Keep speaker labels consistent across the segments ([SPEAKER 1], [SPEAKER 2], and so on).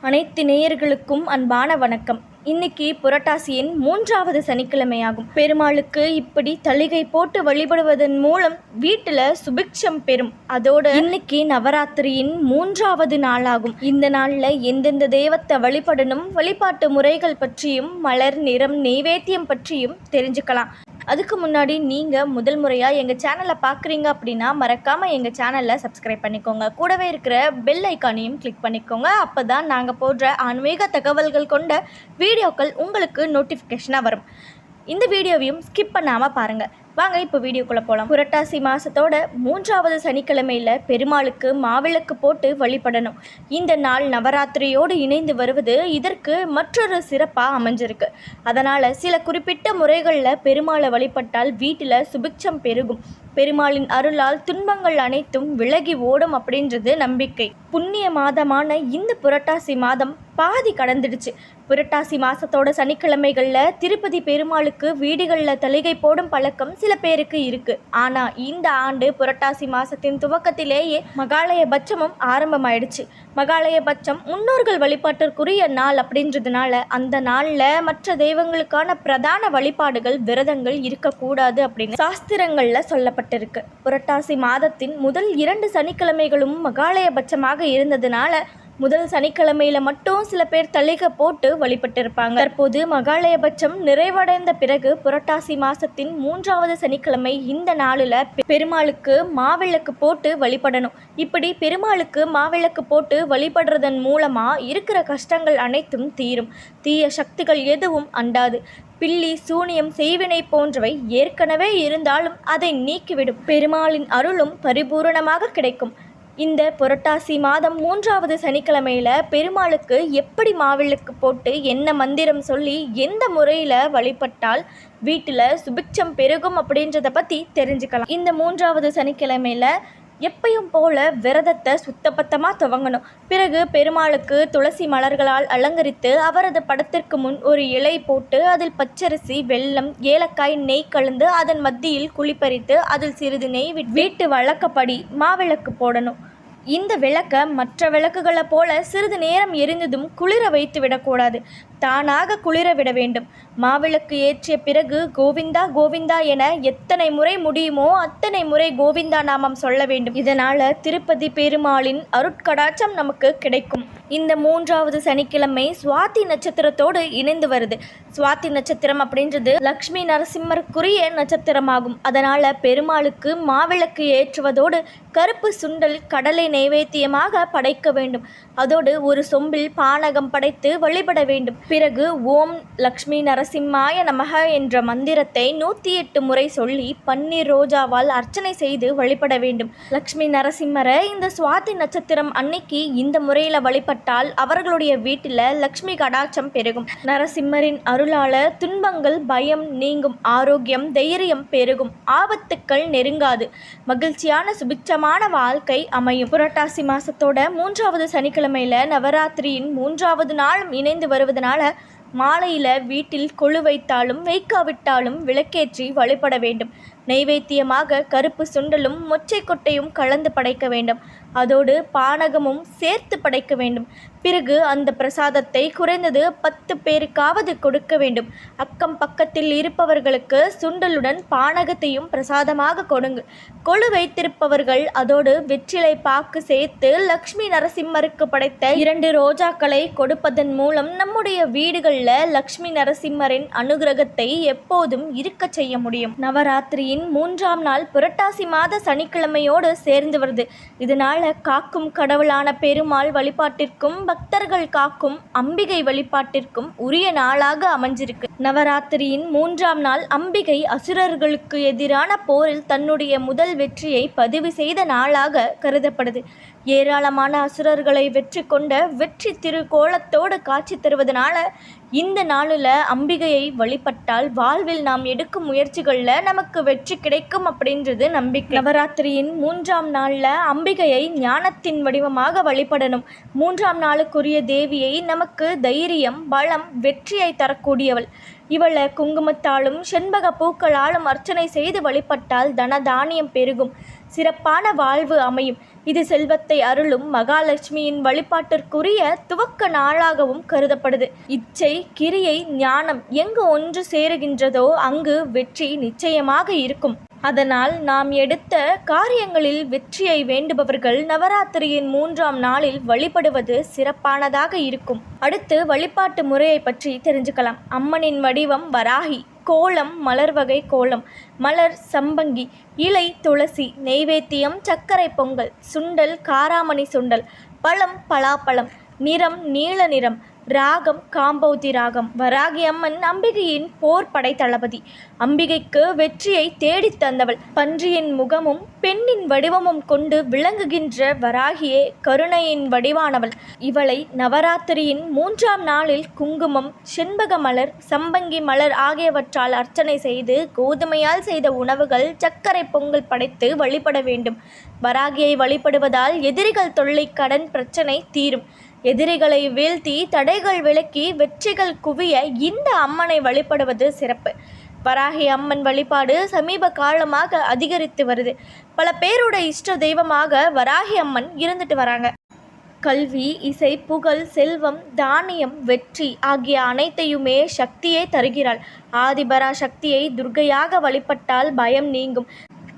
[SPEAKER 1] அனைத்து நேயர்களுக்கும் அன்பான வணக்கம். இன்னைக்கு புரட்டாசியின் மூன்றாவது சனிக்கிழமையாகும். பெருமாளுக்கு இப்படி தளிகை போட்டு வழிபடுவதன் மூலம் வீட்டில் சுபிக்ஷம் பெறும். அதோடு இன்னைக்கு நவராத்திரியின் மூன்றாவது நாளாகும். இந்த நாளில் எந்தெந்த தெய்வத்தை வழிபடணும் வழிபாட்டு முறைகள் பற்றியும் மலர் நிறம் நெய்வேத்தியம் பற்றியும் தெரிஞ்சுக்கலாம். அதுக்கு முன்னாடி நீங்கள் முதல் முறையாக எங்கள் சேனலை பார்க்குறீங்க அப்படின்னா மறக்காமல் எங்கள் சேனலை சப்ஸ்கிரைப் பண்ணிக்கோங்க. கூடவே இருக்கிற பெல் ஐக்கானையும் கிளிக் பண்ணிக்கோங்க. அப்போ தான் நாங்கள் போடுற ஆன்மீக தகவல்கள் கொண்ட வீடியோக்கள் உங்களுக்கு நோட்டிஃபிகேஷனாக வரும். இந்த வீடியோவையும் ஸ்கிப் பண்ணாமல் பாருங்கள் வாங்க இப்போ வீடியோக்குள்ளே போகலாம் புரட்டாசி மாதத்தோட மூன்றாவது சனிக்கிழமையில் பெருமாளுக்கு மாவிளக்கு போட்டு வழிபடணும். இந்த நாள் நவராத்திரியோடு இணைந்து வருவது இதற்கு மற்றொரு சிறப்பாக அமைஞ்சிருக்கு. அதனால் சில குறிப்பிட்ட முறைகளில் பெருமாளை வழிபட்டால் வீட்டில் சுபிக்ஷம் பெருகும். பெருமாளின் அருளால் துன்பங்கள் அனைத்தும் விலகி ஓடும் அப்படின்றது நம்பிக்கை. புண்ணிய மாதமான இந்த புரட்டாசி மாதம் பாதி கடந்துடுச்சு. புரட்டாசி மாதத்தோட சனிக்கிழமைகளில் திருப்பதி பெருமாளுக்கு வீடுகளில் தலிகை போடும் பழக்கம் சில பேருக்கு இருக்கு. ஆனால் இந்த ஆண்டு புரட்டாசி மாதத்தின் துவக்கத்திலேயே மகாலய பட்சமும் ஆரம்பமாயிடுச்சு. மகாலய பட்சம் முன்னோர்கள் வழிபாட்டிற்குரிய நாள் அப்படின்றதுனால அந்த நாளில் மற்ற தெய்வங்களுக்கான பிரதான வழிபாடுகள் விரதங்கள் இருக்கக்கூடாது அப்படின்னு சாஸ்திரங்களில் சொல்லப்பட்டிருக்கு புரட்டாசி மாதத்தின் முதல் இரண்டு சனிக்கிழமைகளும் மகாலயபட்சமாக இருந்ததுனால முதல் சனிக்கிழமையில மட்டும் சில பேர் தள்ளிக்க போட்டு வழிபட்டிருப்பாங்க. தற்போது மகாலயபட்சம் நிறைவடைந்த பிறகு புரட்டாசி மாசத்தின் மூன்றாவது சனிக்கிழமை இந்த நாளில் பெருமாளுக்கு மாவிளக்கு போட்டு வழிபடணும். இப்படி பெருமாளுக்கு மாவிளக்கு போட்டு வழிபடுறதன் மூலமா இருக்கிற கஷ்டங்கள் அனைத்தும் தீரும். தீய சக்திகள் எதுவும் அண்டாது. பில்லி சூனியம் செய்வினை போன்றவை ஏற்கனவே இருந்தாலும் அதை நீக்கிவிடும். பெருமாளின் அருளும் பரிபூரணமாக கிடைக்கும். இந்த புரட்டாசி மாதம் மூன்றாவது சனிக்கிழமையில் பெருமாளுக்கு எப்படி மாவிளக்கு போட்டு என்ன மந்திரம் சொல்லி எந்த முறையில் வழிபட்டால் வீட்டில் சுபிக்ஷம் பெருகும் அப்படின்றத பற்றி தெரிஞ்சுக்கலாம். இந்த மூன்றாவது சனிக்கிழமையில் எப்பையும் போல விரதத்தை சுத்தபத்தமாக துவங்கணும். பிறகு பெருமாளுக்கு துளசி மலர்களால் அலங்கரித்து அவரது படத்திற்கு முன் ஒரு இலை போட்டு அதில் பச்சரிசி வெல்லம் ஏலக்காய் நெய் கலந்து அதன் மத்தியில் குளிப்பறித்து அதில் சிறிது நெய் வீட்டு வழக்கப்படி மாவிளக்கு போடணும். இந்த விளக்கை மற்ற விளக்குகளை போல சிறிது நேரம் எரிந்ததும் குளிர வைத்து விடக்கூடாது. தானாக குளிர விட வேண்டும். மாவிளக்கு ஏற்றிய பிறகு கோவிந்தா கோவிந்தா என எத்தனை முறை முடியுமோ அத்தனை முறை கோவிந்தா நாமம் சொல்ல வேண்டும். இதனால் திருப்பதி பெருமாளின் அருட்கடாச்சம் நமக்கு கிடைக்கும். இந்த மூன்றாவது சனிக்கிழமை சுவாதி நட்சத்திரத்தோடு இணைந்து வருது. சுவாதி நட்சத்திரம் அப்படின்றது லக்ஷ்மி நரசிம்மருக்குரிய நட்சத்திரமாகும். அதனால் பெருமாளுக்கு மாவிளக்கு ஏற்றுவதோடு கருப்பு சுண்டல் கடலை நைவேத்தியமாக படைக்க வேண்டும். அதோடு ஒரு சொம்பில் பானகம் படைத்து வழிபட வேண்டும். பிறகு ஓம் லக்ஷ்மி நரசிம்மாய நமக என்ற மந்திரத்தை நூற்றி எட்டு முறை சொல்லி பன்னீர் ரோஜாவால் அர்ச்சனை செய்து வழிபட வேண்டும். லக்ஷ்மி நரசிம்மரை இந்த சுவாதி நட்சத்திரம் அன்னைக்கு இந்த முறையில் வழிபட்டால் அவர்களுடைய வீட்டில் லக்ஷ்மி கடாட்சம் பெருகும். நரசிம்மரின் அருளால துன்பங்கள் பயம் நீங்கும் ஆரோக்கியம் தைரியம் பெருகும். ஆபத்துக்கள் நெருங்காது. மகிழ்ச்சியான சுபிட்சமான வாழ்க்கை அமையும். புரட்டாசி மாசத்தோட மூன்றாவது சனிக்கிழமையில நவராத்திரியின் மூன்றாவது நாளும் இணைந்து வருவதனால மாலையில் வீட்டில் கொழு வைத்தாலும் வைக்காவிட்டாலும் விளக்கேற்றி வழிபட வேண்டும். நைவேத்தியமாக கருப்பு சுண்டலும் மொச்சை கொட்டையும் கலந்து படைக்க வேண்டும். அதோடு பானகமும் சேர்த்து படைக்க வேண்டும். பிறகு அந்த பிரசாதத்தை குறைந்தது பத்து பேருக்காவது கொடுக்க வேண்டும். அக்கம் பக்கத்தில் இருப்பவர்களுக்கு சுண்டலுடன் பானகத்தையும் பிரசாதமாக கொடுங்க. கொழு வைத்திருப்பவர்கள் அதோடு வெற்றிலை பாக்கு சேர்த்து லக்ஷ்மி நரசிம்மருக்கு படைத்த இரண்டு ரோஜாக்களை கொடுப்பதன் மூலம் நம்முடைய வீடுகளில் லக்ஷ்மி நரசிம்மரின் அனுகிரகத்தை எப்போதும் இருக்க செய்ய முடியும். நவராத்திரியின் மூன்றாம் நாள் புரட்டாசி மாத சனிக்கிழமையோடு சேர்ந்து வருது. இதனால காக்கும் கடவுளான பெருமாள் வழிபாட்டிற்கும் பக்தர்கள் காக்கும் அம்பிகை வழிபாட்டிற்கும் உரிய நாளாக அமைஞ்சிருக்கு. நவராத்திரியின் மூன்றாம் நாள் அம்பிகை அசுரர்களுக்கு எதிரான போரில் தன்னுடைய முதல் வெற்றியை பதிவு செய்த நாளாக கருதப்படுது. ஏராளமான அசுரர்களை வெற்றி கொண்ட வெற்றி திருக்கோலத்தோடு காட்சி தருவதனால இந்த நாளில் அம்பிகையை வழிபட்டால் வாழ்வில் நாம் எடுக்கும் முயற்சிகளில் நமக்கு வெற்றி கிடைக்கும் அப்படின்றது நம்பிக்கை. நவராத்திரியின் மூன்றாம் நாளில் அம்பிகையை ஞானத்தின் வடிவமாக வழிபடணும். மூன்றாம் நாளுக்குரிய தேவியை நமக்கு தைரியம் பலம் வெற்றியை தரக்கூடியவள். இவளை குங்குமத்தாலும் செண்பக பூக்களாலும் அர்ச்சனை செய்து வழிபட்டால் தன தானியம் பெருகும். சிறப்பான வாழ்வு அமையும். இது செல்வத்தை அருளும் மகாலட்சுமியின் வழிபாட்டிற்குரிய துவக்க நாளாகவும் கருதப்படுது. இச்சை கிரியை ஞானம் எங்கு ஒன்று சேருகின்றதோ அங்கு வெற்றி நிச்சயமாக இருக்கும். அதனால் நாம் எடுத்த காரியங்களில் வெற்றியை வேண்டுபவர்கள் நவராத்திரியின் மூன்றாம் நாளில் வழிபடுவது சிறப்பானதாக இருக்கும். அடுத்து வழிபாட்டு முறையை பற்றி தெரிஞ்சுக்கலாம். அம்மனின் வடிவம் வராகி கோலம் மலர் வகை கோலம் மலர் சம்பங்கி இலை துளசி நெய்வேத்தியம் சர்க்கரை பொங்கல் சுண்டல் காராமணி சுண்டல் பழம் பலாப்பழம் நிறம் நீல நிறம் ராகம் காம்பௌதி ராகம். வராகி அம்மன் அம்பிகையின் போர் படை தளபதி. அம்பிகைக்கு வெற்றியை தேடித் தந்தவள். பன்றியின் முகமும் பெண்ணின் வடிவமும் கொண்டு விளங்குகின்ற வராகியே கருணையின் வடிவானவள். இவளை நவராத்திரியின் மூன்றாம் நாளில் குங்குமம் செண்பக மலர் சம்பங்கி மலர் ஆகியவற்றால் அர்ச்சனை செய்து கோதுமையால் செய்த உணவுகள் சர்க்கரை பொங்கல் படைத்து வழிபட வேண்டும். வராகியை வழிபடுவதால் எதிரிகள் தொல்லை கடன் பிரச்சனை தீரும். எதிரிகளை வீழ்த்தி தடைகள் விலக்கி வெற்றிகள் குவிய இந்த அம்மனை வழிபடுவது சிறப்பு. வராகி அம்மன் வழிபாடு சமீப காலமாக அதிகரித்து வருது. பல பேரோட இஷ்ட தெய்வமாக வராகி அம்மன் இருந்துட்டு வராங்க. கல்வி இசை புகழ் செல்வம் தானியம் வெற்றி ஆகிய அனைத்தையுமே சக்தியே தருகிறாள். ஆதிபரா சக்தியை துர்கையாக வழிபட்டால் பயம் நீங்கும்.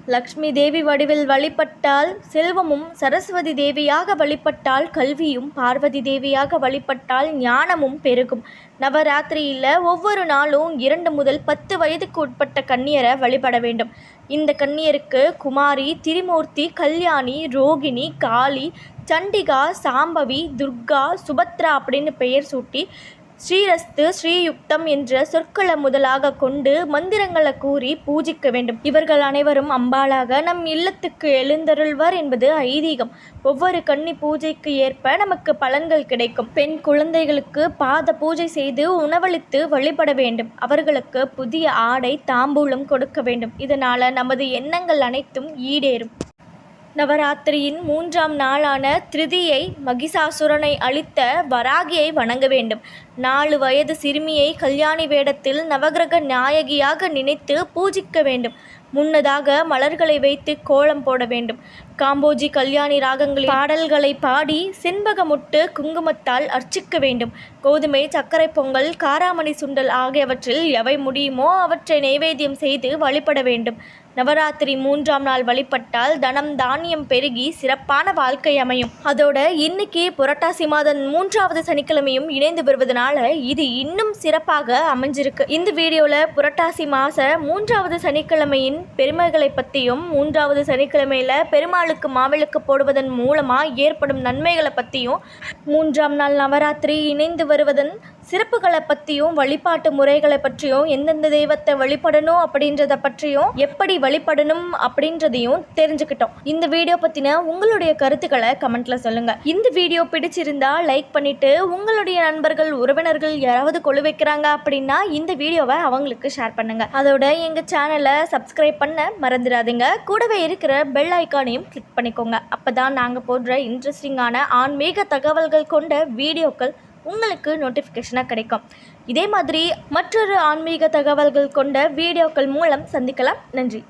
[SPEAKER 1] லக்ஷ்மி தேவி வடிவில் வழிபட்டால் செல்வமும் சரஸ்வதி தேவியாக வழிபட்டால் கல்வியும் பார்வதி தேவியாக வழிபட்டால் ஞானமும் பெருகும். நவராத்திரியில் ஒவ்வொரு நாளும் இரண்டு முதல் பத்து வயதுக்கு உட்பட்ட கன்னியரை வழிபட வேண்டும். இந்த கன்னியருக்கு குமாரி திரிமூர்த்தி கல்யாணி ரோகிணி காளி சண்டிகா சாம்பவி துர்கா சுபத்ரா அப்படின்னு பெயர் சூட்டி ஸ்ரீரஸ்து ஸ்ரீயுக்தம் என்ற சொற்களை முதலாக கொண்டு மந்திரங்களை கூறி பூஜிக்க வேண்டும். இவர்கள் அனைவரும் அம்பாளாக நம் இல்லத்துக்கு எழுந்தருள்வர் என்பது ஐதீகம். ஒவ்வொரு கன்னி பூஜைக்கு ஏற்ப நமக்கு பலன்கள் கிடைக்கும். பெண் குழந்தைகளுக்கு பாத பூஜை செய்து உணவளித்து வழிபட வேண்டும். அவர்களுக்கு புதிய ஆடை தாம்பூலம் கொடுக்க வேண்டும். இதனால நமது எண்ணங்கள் அனைத்தும் ஈடேறும். நவராத்திரியின் மூன்றாம் நாளான திருதியை மகிஷாசுரனை அழித்த வராகியை வணங்க வேண்டும். நாலு வயது சிறுமியை கல்யாணி வேடத்தில் நவகிரக நாயகியாக நினைத்து பூஜிக்க வேண்டும். முன்னதாக மலர்களை வைத்து கோலம் போட வேண்டும். காம்போஜி கல்யாணி ராகங்களில் பாடல்களை பாடி செண்பகமுட்டு குங்குமத்தால் அர்ச்சிக்க வேண்டும். கோதுமை சர்க்கரை பொங்கல் காராமணி சுண்டல் ஆகியவற்றில் எவை முடியுமோ அவற்றை நைவேத்தியம் செய்து வழிபட வேண்டும். நவராத்திரி மூன்றாம் நாள் வழிபட்டால் தனம் தானியம் பெருகி சிறப்பான வாழ்க்கை அமையும். அதோட இன்னைக்கு புரட்டாசி மாதம் மூன்றாவது சனிக்கிழமையும் இணைந்து வருவதனால இது இன்னும் சிறப்பாக அமைஞ்சிருக்கு. இந்த வீடியோவில் புரட்டாசி மாத மூன்றாவது சனிக்கிழமையின் பெருமைகளை பற்றியும் மூன்றாவது சனிக்கிழமையில் பெருமாளுக்கு மாவிளக்கு போடுவதன் மூலமாக ஏற்படும் நன்மைகளை பற்றியும் மூன்றாம் நாள் நவராத்திரி இணைந்து வருவதன் சிறப்புகளை பற்றியும் வழிபாட்டு முறைகளை பற்றியும் எந்தெந்த தெய்வத்தை வழிபடணும் அப்படின்றத பற்றியும் எப்படி வழிபடணும் அப்படின்றதையும் தெரிஞ்சுக்கிட்டோம். இந்த வீடியோ பற்றின உங்களுடைய கருத்துக்களை கமெண்ட்ல சொல்லுங்க. இந்த வீடியோ பிடிச்சிருந்தா லைக் பண்ணிட்டு உங்களுடைய நண்பர்கள் உறவினர்கள் யாராவது கொழு வைக்கிறாங்க அப்படின்னா இந்த வீடியோவை அவங்களுக்கு ஷேர் பண்ணுங்க. அதோட எங்க சேனலை சப்ஸ்கிரைப் பண்ண மறந்துடாதீங்க. கூடவே இருக்கிற பெல் ஐக்கானையும் கிளிக் பண்ணிக்கோங்க. அப்பதான் நாங்கள் போடுற இன்ட்ரெஸ்டிங்கான ஆன்மீக தகவல்கள் கொண்ட வீடியோக்கள் உங்களுக்கு நோட்டிஃபிகேஷனாக கிடைக்கும். இதே மாதிரி மற்றொரு ஆன்மீக தகவல்கள் கொண்ட வீடியோக்கள் மூலம் சந்திக்கலாம். நன்றி.